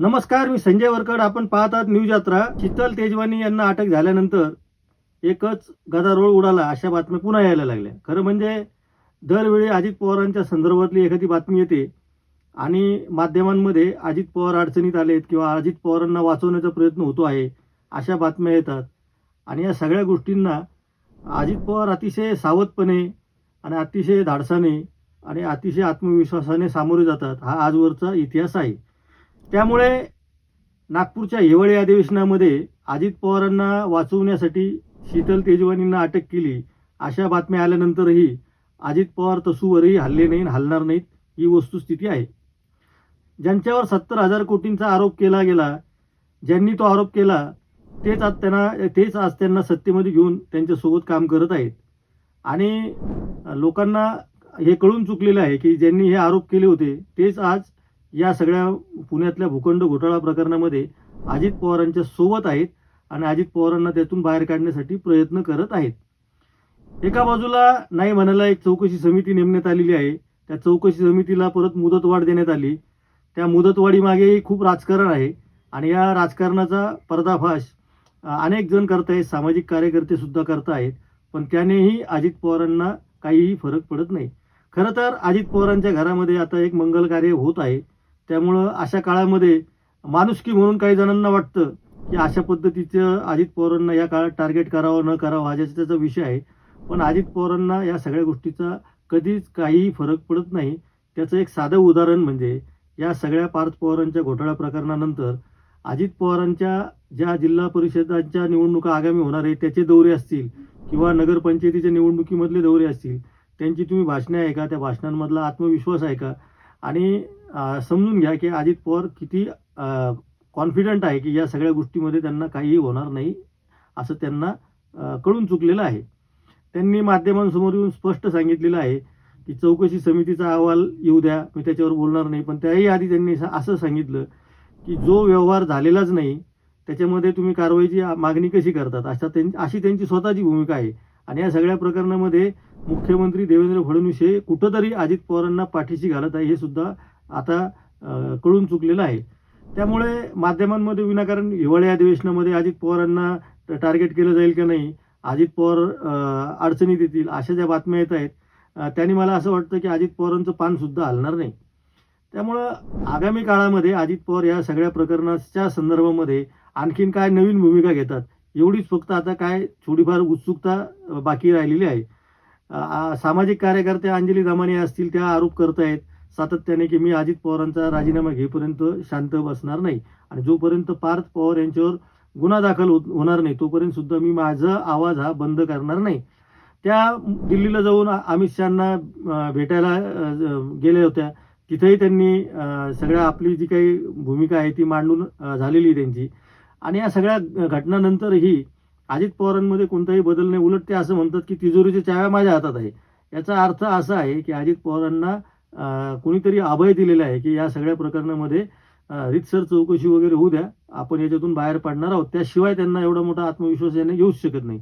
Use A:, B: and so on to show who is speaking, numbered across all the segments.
A: नमस्कार मी संजय वरकड. आपण पाहत आहात न्यूज यात्रा. शीतल तेजवानी यांना अटक झाल्यानंतर एकच गदारोळ उडाला अशा बातम्या पुन्हा यायला लागल्या. खरं म्हणजे दरवेळी अजित पवारांच्या संदर्भातली एखादी बातमी येते आणि माध्यमांमध्ये अजित पवार अडचणीत आलेत किंवा अजित पवारांना वाचवण्याचा प्रयत्न होतो आहे अशा बातम्या येतात. आणि या सगळ्या गोष्टींना अजित पवार अतिशय सावधपणे आणि अतिशय धाडसाने आणि अतिशय आत्मविश्वासाने सामोरे जातात हा आजवरचा इतिहास आहे. त्यामुळे नागपूरच्या हिवाळी अधिवेशनामध्ये अजित पवारांना वाचवण्यासाठी शीतल तेजवानींना अटक केली अशा बातम्या आल्यानंतरही अजित पवार तसूवरही हल्ले नाही आणि हलणार नाहीत ही वस्तुस्थिती आहे. ज्यांच्यावर सत्तर हजार कोटींचा आरोप केला गेला ज्यांनी तो आरोप केला तेच आज त्यांना तेच आज त्यांना सत्तेमध्ये घेऊन त्यांच्यासोबत काम करत आहेत. आणि लोकांना हे कळून चुकलेलं आहे की ज्यांनी हे आरोप केले होते तेच आज या सगळ्या पुण्यातल्या भूखंड घोटाळा प्रकरणामध्ये अजित पवारांच्या सोबत आहेत आणि अजित पवारांना त्यातून बाहेर काढण्यासाठी प्रयत्न करत आहेत. एका बाजूला नाही म्हणायला एक चौकशी समिती नेमण्यात आलेली आहे. त्या चौकशी समितीला परत मुदतवाढ देण्यात आली. त्या मुदतवाढीमागेही खूप राजकारण आहे आणि या राजकारणाचा पर्दाफाश अनेक जण करतायत सामाजिक कार्यकर्तेसुद्धा करतायत पण त्यानेही अजित पवारांना काहीही फरक पडत नाही. खरं तर अजित पवारांच्या घरामध्ये आता एक मंगल कार्य होत आहे. त्यामुळं अशा काळामध्ये माणुसकी म्हणून काही जणांना वाटतं की अशा पद्धतीचं अजित पवारांना या काळात टार्गेट करावं न करावं हा ज्याचा त्याचा विषय आहे. पण अजित पवारांना या सगळ्या गोष्टीचा कधीच काहीही फरक पडत नाही. त्याचं एक साधं उदाहरण म्हणजे या सगळ्या पार्थ पवारांच्या घोटाळा प्रकरणानंतर अजित पवारांच्या ज्या जिल्हा परिषदांच्या निवडणुका आगामी होणार आहे त्याचे दौरे असतील किंवा नगरपंचायतीच्या निवडणुकीमधले दौरे असतील त्यांची तुम्ही भाषणे आहे का त्या भाषणांमधला आत्मविश्वास आहे का आणि समजून घ्या की अजित पवार किती कॉन्फिडंट आहे की या सगळ्या गोष्टीमध्ये त्यांना काहीही होणार नाही असं त्यांना कळून चुकलेलं आहे. त्यांनी माध्यमांसमोर येऊन स्पष्ट सांगितलेलं आहे की चौकशी समितीचा अहवाल येऊ द्या मी त्याच्यावर बोलणार नाही. पण त्याही आधी त्यांनी असं सांगितलं की जो व्यवहार झालेलाच नाही त्याच्यामध्ये तुम्ही कारवाईची मागणी कशी करतात? अशा त्यां अशी त्यांची स्वतःची भूमिका आहे. आणि या सगळ्या प्रकरणामध्ये मुख्यमंत्री देवेंद्र फडणवीस हे कुठंतरी अजित पवारांना पाठीशी घालत आहे हे सुद्धा आता कळून चुकलेलं आहे. त्यामुळे माध्यमांमध्ये विनाकारण हिवाळी अधिवेशनामध्ये अजित पवारांना टार्गेट केलं जाईल का नाही अजित पवार अडचणी अडचणीत येतील अशा ज्या बातम्या येत आहेत त्याने त्यांनी मला असं वाटतं की अजित पवारांचं पानसुद्धा हलणार नाही. त्यामुळं आगामी काळामध्ये अजित पवार या सगळ्या प्रकरणाच्या संदर्भामध्ये आणखीन काय नवीन भूमिका घेतात एवढीच फक्त आता काय थोडीफार उत्सुकता बाकी राहिलेली आहे. सामाजिक कार्यकर्त्या अंजली दमाने असतील त्या आरोप करतायत. सातत्याने की मी अजित पवारांचा राजीनामा घेईपर्यंत शांत बसणार नाही. आणि जोपर्यंत पार्थ पवार यांच्यावर गुन्हा दाखल होत होणार नाही तोपर्यंत सुद्धा मी माझा आवाज हा बंद करणार नाही. त्या दिल्लीला जाऊन अमित शहाना भेटायला गेल्या होत्या. तिथेही त्यांनी सगळ्या आपली जी काही भूमिका आहे ती मांडून झालेली आहे त्यांची. आणि या सगळ्या घटनानंतरही अजित पवारांमध्ये कोणताही बदल नाही. उलट ते असं म्हणतात की तिजोरीच्या चाव्या माझ्या हातात आहे. याचा अर्थ असा आहे की अजित पवारांना कुणीतरी अभय दिलेला आहे की या सगळ्या प्रकरणामध्ये रितसर चौकशी वगैरे होऊ द्या. आपण याच्यातून बाहेर पडणार आहोत. त्याशिवाय त्यांना एवढा मोठा आत्मविश्वास याने येऊच शकत नाही.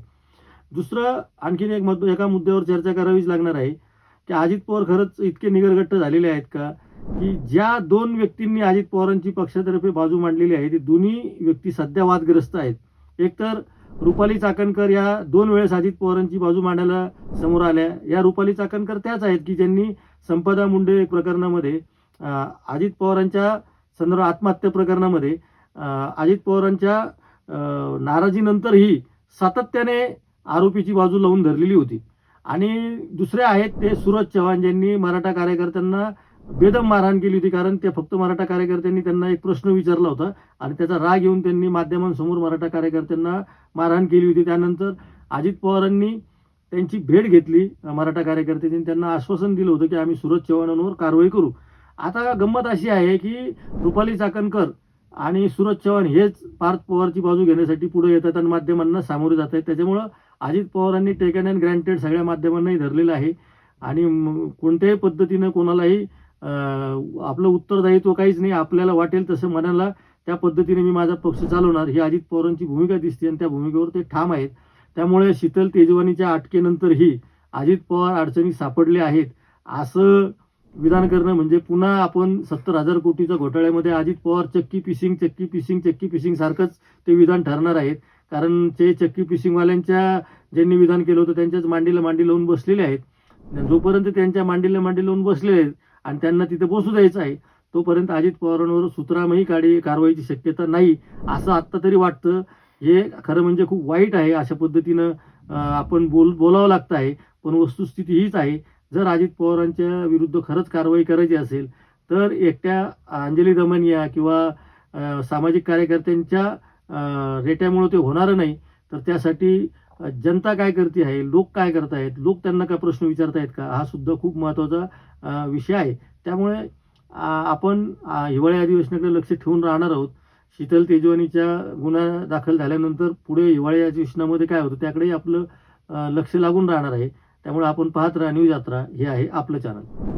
A: दुसरं आणखीन एक मत एका मुद्द्यावर चर्चा करावीच लागणार आहे की अजित पवार खरंच इतके निगरगट्ट झालेले आहेत का? की ज्या दोन व्यक्तींनी अजित पवारांची पक्षातर्फे बाजू मांडलेली आहे ती दोन्ही व्यक्ती सध्या वादग्रस्त आहेत. एकतर रुपाली चाकणकर या दोन वेळेस अजित पवारांची बाजू मांडायला समोर आल्या. या रुपाली चाकणकर त्याच आहेत की ज्यांनी संपदा मुंडे प्रकरणामध्ये अजित पवारांच्या संदर्भात आत्महत्या प्रकरणामध्ये अजित पवारांच्या नाराजीनंतरही सातत्याने आरोपीची बाजू लावून धरलेली होती. आणि दुसरे आहेत ते सूरज चव्हाण ज्यांनी मराठा कार्यकर्त्यांना बेदम मारहाण केली होती कारण त्या फक्त मराठा कार्यकर्त्यांनी त्यांना एक प्रश्न विचारला होता आणि त्याचा राग येऊन त्यांनी माध्यमांसमोर मराठा कार्यकर्त्यांना मारहाण केली होती. त्यानंतर अजित पवारांनी त्यांची भेट घेतली मराठा कार्यकर्त्यांनी त्यांना आश्वासन दिलं होतं की आम्ही सूरज चव्हाणांवर कारवाई करू. आता गंमत अशी आहे की रुपाली चाकणकर आणि सूरज चव्हाण हेच पार्थ पवारची बाजू घेण्यासाठी पुढे येतात आणि माध्यमांना सामोरे जात आहेत. त्याच्यामुळं अजित पवारांनी टेकन अँड ग्रँटेड सगळ्या माध्यमांनाही धरलेलं आहे. आणि कोणत्याही पद्धतीनं कोणालाही आपलं उत्तरदायित्व काहीच नाही आपल्याला वाटेल तसं मनाला त्या पद्धतीने मी माझा पक्ष चालवणार. ही अजित पवारांची भूमिका दिसते आणि त्या भूमिकेवर ते ठाम आहेत. त्यामुळे शीतल तेजवानीच्या अटकेनंतरही अजित पवार अडचणीत सापडले आहेत. असं विधान करणं म्हणजे पुन्हा आपण सत्तर हजार कोटीच्या घोटाळ्यामध्ये अजित पवार चक्की पिसिंग चक्की पिसिंग चक्की पिसिंग सारखंच ते विधान ठरणार आहेत. कारण ते चक्की पिसिंगवाल्यांच्या ज्यांनी विधान केलं होतं त्यांच्याच मांडीला मांडी लावून बसलेले आहेत. जोपर्यंत त्यांच्या मांडीला मांडी लावून बसलेले आहेत आणि त्यांना तिथे बसू द्यायचं आहे. तोपर्यंत अजित पवारांवर सुतरामही काढी कारवाईची शक्यता नाही असं आत्ता तरी वाटतं. हे खरं म्हणजे खूप वाईट आहे अशा पद्धतीनं आपण बोल बोलावं लागतं आहे. पण वस्तुस्थिती हीच आहे. जर अजित पवारांच्या विरुद्ध खरंच कारवाई करायची असेल तर एकट्या अंजली दमनिया किंवा सामाजिक कार्यकर्त्यांच्या रेट्यामुळं ते होणारं नाही. तर त्यासाठी जनता काय करते आहे? लोक काय करत आहेत? लोक त्यांना काय प्रश्न विचारतायत का? हा सुद्धा खूप महत्त्वाचा विषय आहे. त्यामुळे आपण हिवाळी अधिवेशनाकडे लक्ष ठेवून राहणार आहोत. शीतल तेजवानीच्या गुन्हा दाखल झाल्यानंतर पुढे हिवाळी अधिवेशनामध्ये काय होतं? त्याकडेही आपलं लक्ष लागून राहणार आहे. त्यामुळे आपण पाहत राहा न्यूज यात्रा. हे आहे आपलं चॅनल.